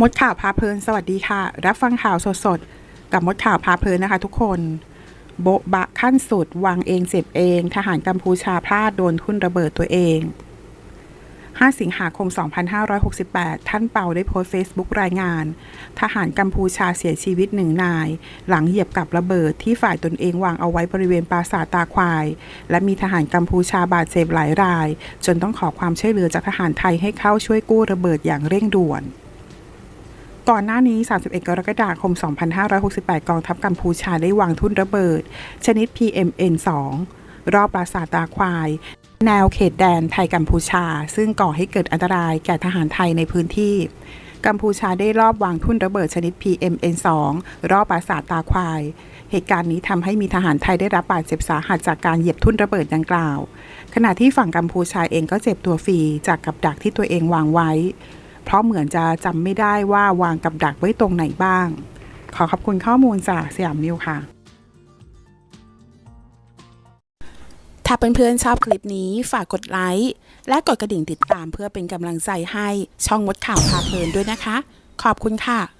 มดข่าวพาเพลินสวัสดีค่ะ รับฟังข่าวสดๆ กับมดข่าวพาเพลินนะคะทุกคน โบ๊ะบะขั้นสุดวางเองเจ็บเอง ทหารกัมพูชาพลาดโดนทุ่นระเบิดตัวเอง 5 สิงหาคม 2568 ท่านเปาได้โพสต์เฟซบุ๊กรายงาน ทหารกัมพูชาเสียชีวิตหนึ่งนาย หลังเหยียบกับระเบิดที่ฝ่ายตนเองวางเอาไว้บริเวณปราสาทตาควาย และมีทหารกัมพูชาบาดเจ็บหลายราย จนต้องขอความช่วยเหลือจากทหารไทยให้เข้าช่วยกู้ระเบิดอย่างเร่งด่วน ก่อนหน้านี้ 31 กรกฎาคม 2568 กองทัพกัมพูชาได้วางทุ่นระเบิด ชนิด PMN2 รอบปราสาทตาควาย แนวเขตแดนไทยกัมพูชา ซึ่งก่อให้เกิดอันตรายแก่ทหารไทยในพื้นที่ กัมพูชาได้รอบวางทุ่นระเบิดชนิด PMN2 รอบปราสาทตาควาย เหตุการณ์นี้ทำให้มีทหารไทยได้รับบาดเจ็บสาหัสจากการเหยียบทุ่นระเบิดดังกล่าว ขณะที่ฝั่งกัมพูชาเองก็เจ็บตัวฟรีจากกับดักที่ตัวเองวางไว้ เพราะเหมือนจะจำไม่ได้ว่าวางกับดักไว้ตรงไหนบ้าง ขอขอบคุณข้อมูลจากสยามนิวค่ะ ถ้าเพื่อนๆชอบคลิปนี้ฝากกดไลค์และกดกระดิ่งติดตามเพื่อเป็นกำลังใจให้ช่องมดข่าวพาเพลินด้วยนะคะ ขอบคุณค่ะ